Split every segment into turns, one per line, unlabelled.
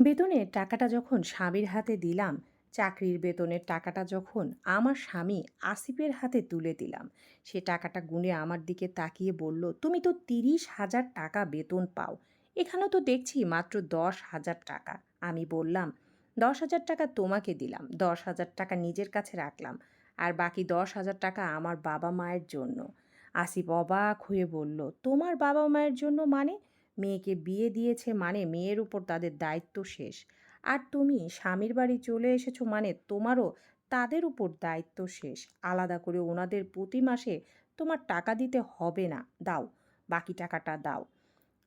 বেতনের টাকাটা যখন স্বামীর হাতে দিলাম, চাকরির বেতনের টাকাটা যখন আমার স্বামী আসিফের হাতে তুলে দিলাম, সে টাকাটা গুনে আমার দিকে তাকিয়ে বলল, তুমি তো তিরিশ হাজার টাকা বেতন পাও এখানে তো দেখছি মাত্র দশ হাজার টাকা। আমি বললাম, দশ হাজার টাকা তোমাকে দিলাম, দশ হাজার টাকা নিজের কাছে রাখলাম, আর বাকি দশ হাজার টাকা আমার বাবা মায়ের জন্য। আসিফ অবাক হয়ে বলল, তোমার বাবা মায়ের জন্য মানে? মেয়েকে বিয়ে দিয়েছে মানে মেয়ের উপর তাদের দায়িত্ব শেষ। আর তুমি স্বামীর বাড়ি চলে এসেছ মানে তোমারও তাদের উপর দায়িত্ব শেষ। আলাদা করে ওনাদের প্রতি মাসে তোমার টাকা দিতে হবে না। দাও, বাকি টাকাটা দাও।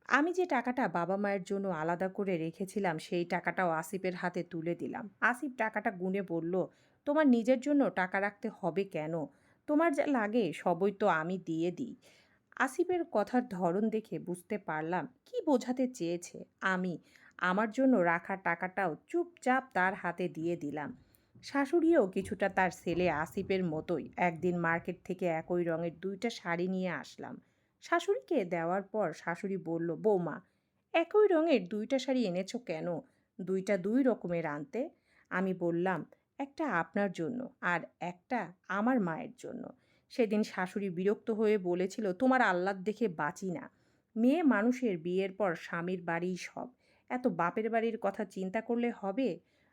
আমি যে টাকাটা বাবা মায়ের জন্য আলাদা করে রেখেছিলাম সেই টাকাটাও আসিফের হাতে তুলে দিলাম। আসিফ টাকাটা গুনে বলল, তোমার নিজের জন্য টাকা রাখতে হবে কেন? তোমার যা লাগে সবই তো আমি দিয়ে দিই। আসিফের কথার ধরন দেখে বুঝতে পারলাম কি বোঝাতে চেয়েছে। আমি আমার জন্য রাখা টাকাটাও চুপচাপ তার হাতে দিয়ে দিলাম। শাশুড়িও কিছুটা তার ছেলে আসিফের মতোই একদিন মার্কেট থেকে একই রঙের দুইটা শাড়ি নিয়ে আসলাম। শাশুড়িকে দেওয়ার পর শাশুড়ি বলল, বৌমা, একই রঙের দুইটা শাড়ি এনেছো কেন? দুইটা দুই রকমের আনতে? আমি বললাম, একটা আপনার জন্য আর একটা আমার মায়ের জন্য। সেদিন শাশুড়ি বিরক্ত হয়ে বলেছিল, তোমার আহ্লাদ দেখে বাঁচি না। মেয়ে মানুষের বিয়ের পর স্বামীর বাড়িই সব। এত বাপের বাড়ির কথা চিন্তা করলে হবে?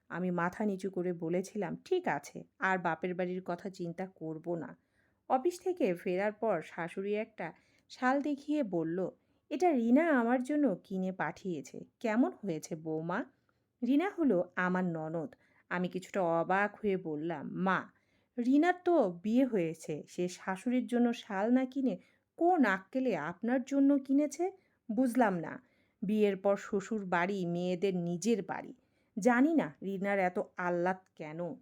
আমি মাথা নিচু করে বলেছিলাম, ঠিক আছে, আর বাপের বাড়ির কথা চিন্তা করব না। অফিস থেকে ফেরার পর শাশুড়ি একটা শাল দেখিয়ে বলল, এটা রিনা আমার জন্য কিনে পাঠিয়েছে। কেমন হয়েছে বৌমা? রিনা হলো আমার ননদ। আমি কিছুটা অবাক হয়ে বললাম, মা রিনার তো বিয়ে হয়েছে। সে শাশুড়ির জন্য শাল না কিনে কোন আক্কেলে আপনার জন্য কিনেছে? বুঝলাম না। বিয়ের পর শ্বশুর বাড়ি, মেয়েদের নিজের বাড়ি। জানি না রিনার এত আহ্লাদ কেন।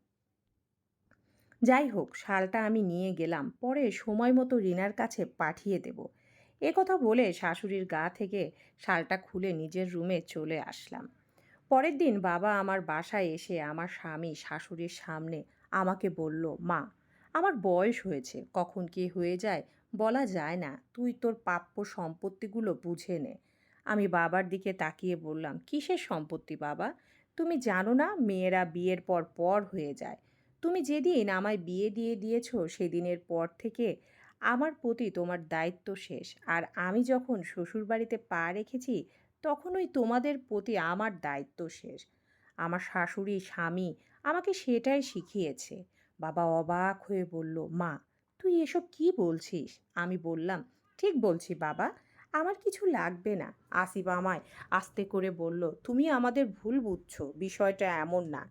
যাই হোক শালটা আমি নিয়ে গেলাম। পরে সময় মতো রিনার কাছে পাঠিয়ে দেব। এ কথা বলে শাশুড়ির গা থেকে শালটা খুলে নিজের রুমে চলে আসলাম। পরের দিন বাবা আমার বাসায় এসে আমার স্বামী শাশুড়ির সামনে আমাকে বলল, মা, আমার বয়স হয়েছে, কখন কি হয়ে যায় বলা যায় না, তুই তোর প্রাপ্য সম্পত্তিগুলো বুঝে নে। আমি বাবার দিকে তাকিয়ে বললাম, কিসের সম্পত্তি বাবা? তুমি জানো না মেয়েরা বিয়ের পর পর হয়ে যায়। তুমি যেদিন আমায় বিয়ে দিয়ে দিয়েছ, সেদিনের পর থেকে আমার প্রতি তোমার দায়িত্ব শেষ। আর আমি যখন শ্বশুরবাড়িতে পা রেখেছি, তখনই তোমাদের প্রতি আমার দায়িত্ব শেষ। আমার শাশুড়ি, স্বামী আমাকে সেটাই শিখিয়েছে। বাবা অবাক হয়ে বলল, মা, তুই এসব কি বলছিস? আমি বললাম, ঠিক বলছি বাবা, আমার কিছু লাগবে না। আসিফ আমায় আস্তে করে বলল, তুমি আমাদের ভুল বুঝছ, বিষয়টা এমন না।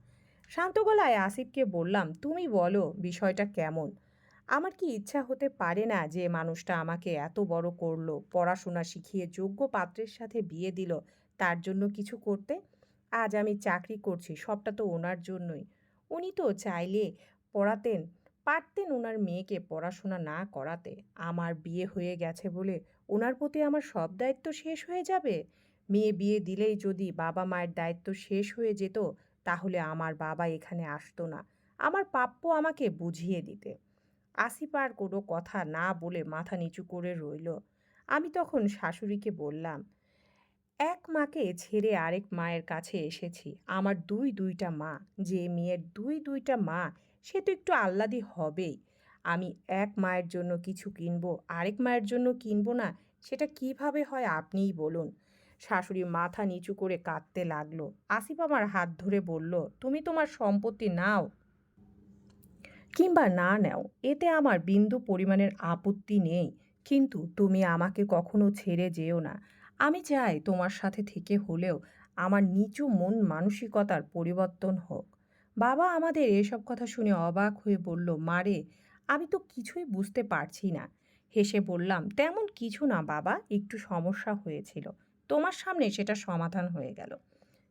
শান্ত গলায় আসিফকে বললাম, তুমি বলো বিষয়টা কেমন? আমার কি ইচ্ছা হতে পারে না যে মানুষটা আমাকে এত বড় করল, পড়াশোনা শিখিয়ে যোগ্য পাত্রের সাথে বিয়ে দিল, তার জন্য কিছু করতে? আজ আমি চাকরি করছি, সবটা তো ওনার জন্যই। উনি তো চাইলে পড়াতেন, পারতেন ওনার মেয়েকে পড়াশোনা না করাতে। আমার বিয়ে হয়ে গেছে বলে ওনার প্রতি আমার সব দায়িত্ব শেষ হয়ে যাবে? মেয়ে বিয়ে দিলেই যদি বাবা মায়ের দায়িত্ব শেষ হয়ে যেত, তাহলে আমার বাবা এখানে আসতো না। আমার প্রাপ্য আমাকে বুঝিয়ে দিতে। আসিপার কোনো কথা না বলে মাথা নিচু করে রইল। আমি তখন শাশুড়িকে বললাম এক মাকে ছেড়ে আরেক মায়ের কাছে এসেছি। আমার দুই দুইটা মা, যে মেয়ের দুই দুইটা মা, সে তো একটু আহ্লাদি হবেই। আমি এক মায়ের জন্য কিছু কিনবো, আরেক মায়ের জন্য কিনবো না, সেটা কীভাবে হয় আপনিই বলুন। শাশুড়ি মাথা নিচু করে কাঁদতে লাগল। আসিফ আমার হাত ধরে বলল, তুমি তোমার সম্পত্তি নাও কিংবা না নাও, এতে আমার বিন্দু পরিমাণের আপত্তি নেই। কিন্তু তুমি আমাকে কখনো ছেড়ে যেও না। আমি চাই তোমার সাথে থেকে হলেও আমার নিচু মন মানসিকতার পরিবর্তন হোক। বাবা আমাদের এসব কথা শুনে অবাক হয়ে বলল মারে আমি তো কিছুই বুঝতে পারছি না। হেসে বললাম, তেমন কিছু না বাবা, একটু সমস্যা হয়েছিল। তোমার সামনে সেটা সমাধান হয়ে গেল।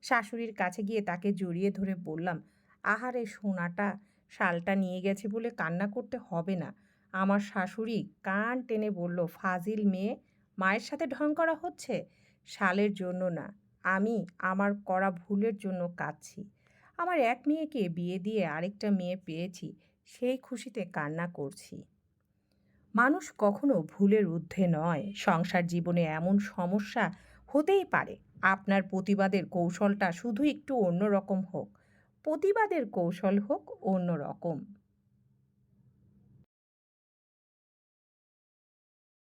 শাশুড়ির কাছে গিয়ে তাকে জড়িয়ে ধরে বললাম, আহারে সোনাটা, শালটা নিয়ে গেছে বলে কান্না করতে হবে না। আমার শাশুড়ি কান টেনে বলল, ফাজিল মেয়ে মায়ের সাথে ঢং করা হচ্ছে? শালের জন্য না। আমি আমার করা ভুলের জন্য কাঁদছি। আমার এক মেয়েকে বিয়ে দিয়ে আরেকটা মেয়ে পেয়েছি, সেই খুশিতে কান্না করছি। মানুষ কখনো ভুলের ঊর্ধ্বে নয়। সংসার জীবনে এমন সমস্যা হতেই পারে। আপনার প্রতিবাদের কৌশলটা শুধু একটু অন্যরকম হোক। প্রতিবাদের কৌশল হোক অন্যরকম।